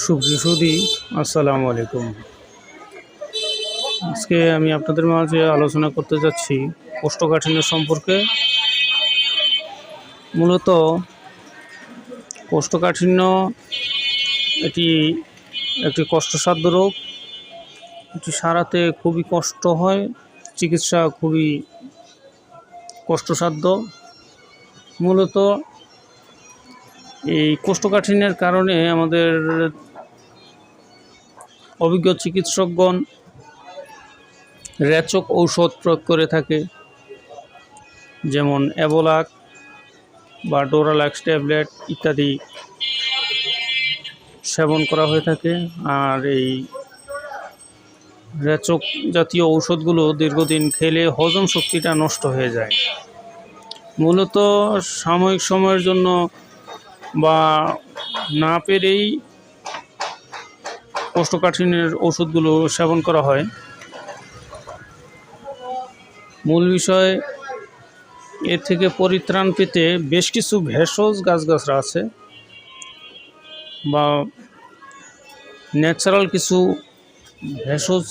সুপ্রিয় সুদী আসসালামু আলাইকুম। আজকে আমি আপনাদের মাঝে আলোচনা করতে যাচ্ছি কোষ্ঠকাঠিন্য সম্পর্কে। মূলত কোষ্ঠকাঠিন্য এটি একটি কষ্টসাধ্য রোগ। এটি সারাতে খুবই কষ্ট হয়, চিকিৎসা খুবই কষ্টসাধ্য। মূলত এই কোষ্ঠকাঠিন্যের কারণে আমাদের অভিজ্ঞ চিকিৎসকগণ রেচক ঔষধ প্রয়োগ করে থাকে, যেমন অ্যাবোলাক বা ডোরালাক্স ট্যাবলেট ইত্যাদি সেবন করা হয়ে থাকে। আর এই রেচক জাতীয় ঔষধগুলো দীর্ঘদিন খেলে হজম শক্তিটা নষ্ট হয়ে যায়। মূলত সাময়িক সময়ের জন্য বা না পেরেই কোষ্ঠকাঠিন্যের ওষুধগুলো সেবন করা হয়। মূল বিষয় এর থেকে পরিত্রাণ পেতে বেশ কিছু ভেষজ গাছগাছরা আছে বা ন্যাচারাল কিছু ভেষজ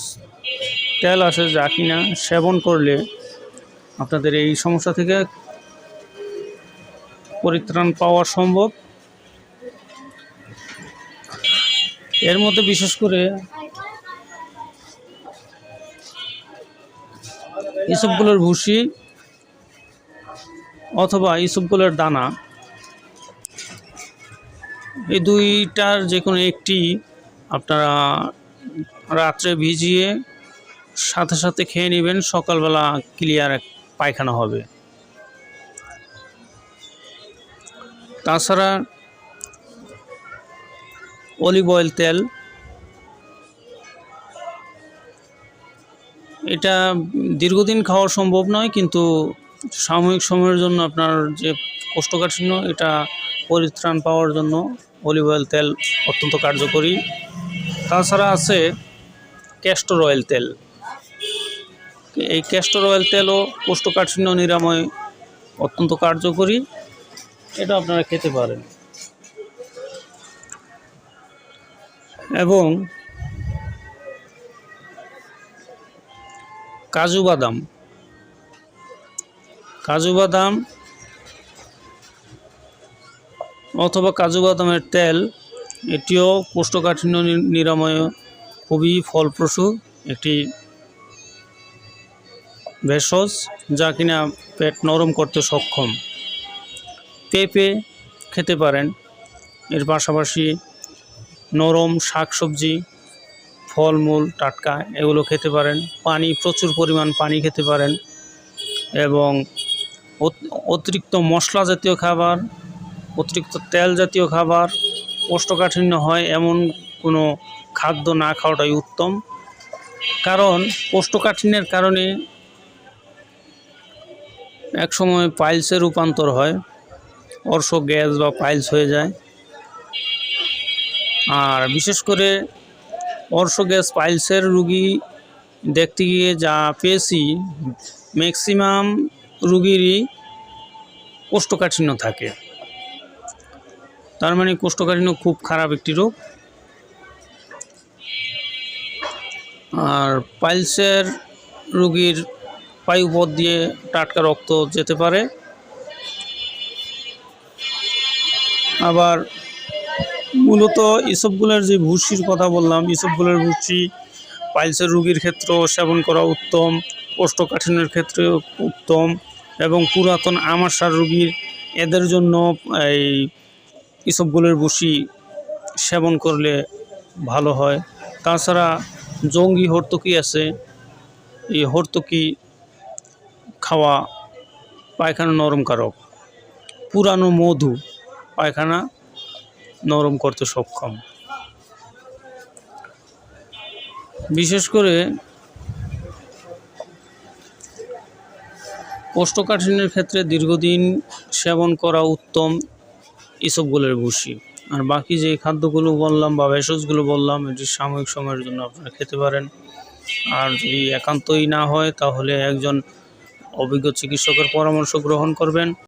তেল আছে যা কিনা সেবন করলে আপনাদের এই সমস্যা থেকে পরিত্রাণ পাওয়া সম্ভব। এর মধ্যে বিশেষ করে ইসবগুলোর ভুসি অথবা ইসবগুলোর দানা। এই দুইটার যে কোনো একটি আপনারা রাত্রে ভিজিয়ে সাথে সাথে খেয়ে নেবেন, সকালবেলা ক্লিয়ার পায়খানা হবে। তাছাড়া অলিভ অয়েল তেল। এটা দীর্ঘদিন খাওয়া সম্ভব নয়, কিন্তু সাময়িক সময়ের জন্য আপনার যে কোষ্ঠকাঠিন্য, এটা পরিত্রাণ পাওয়ার জন্য অলিভ অয়েল তেল অত্যন্ত কার্যকরী। তাছাড়া আছে ক্যাস্টর অয়েল তেল। এই ক্যাস্টর অয়েল তেলও কোষ্ঠকাঠিন্য নিরাময় অত্যন্ত কার্যকরী। এটা আপনারা খেতে পারেন। এবং কাজু বাদাম। কাজু বাদাম অথবা কাজু বাদামের তেল, এটিও কোষ্ঠকাঠিন্য নিরাময়ে, খুবই ফলপ্রসূ একটি ভেষজ, যা কিনা পেট নরম করতে সক্ষম। পেঁপে খেতে পারেন, এর পাশাপাশি নরম শাকসবজি, ফলমূল, টাটকা এগুলো খেতে পারেন। পানি, প্রচুর পরিমাণ পানি খেতে পারেন এবং অতিরিক্ত মশলা জাতীয় খাবার, অতিরিক্ত তেল জাতীয় খাবার কোষ্ঠকাঠিন্য হয় এমন কোনো খাদ্য না খাওয়াটাই উত্তম। কারণ কোষ্ঠকাঠিন্যের কারণে একসময় পাইলসে রূপান্তর হয়, অর্শ গ্যাস বা পাইলস হয়ে যায়। আর বিশেষ করে অর্শ গ্যাস পাইলসের রুগী দেখতে গিয়ে যা পেয়েছি ম্যাক্সিমাম রুগীরই কোষ্ঠকাঠিন্য থাকে। তার মানে কোষ্ঠকাঠিন্য খুব খারাপ একটি রোগ। আর পাইলসের রুগীর পায়ুপথ দিয়ে টাটকা রক্ত যেতে পারে। আবার মূলত এসবগুলোর যে ভুসির কথা বললাম, এসবগুলোর ভুসি পাইলসের রুগীর ক্ষেত্রেও সেবন করা উত্তম, কোষ্ঠকাঠিন্যের ক্ষেত্রে উত্তম এবং পুরাতন আমাশার রুগীর এদের জন্য এই এসবগুলোর ভুসি সেবন করলে ভালো হয়। তাছাড়া জঙ্গি হর্তকি আছে, এই হর্তকি খাওয়া পায়খানা নরমকারক পুরানো মধু পায়খানা নরম করতে সক্ষম। বিশেষ করে কোষ্ঠকাঠিন্যের ক্ষেত্রে দীর্ঘদিন সেবন করা উত্তম এসবগুলোর ভুসি। আর বাকি যে খাদ্যগুলো বললাম বা ভেষজগুলো বললাম, এটি সাময়িক সময়ের জন্য আপনারা খেতে পারেন। আর যদি একান্তই না হয়, তাহলে একজন অভিজ্ঞ চিকিৎসকের পরামর্শ গ্রহণ করবেন।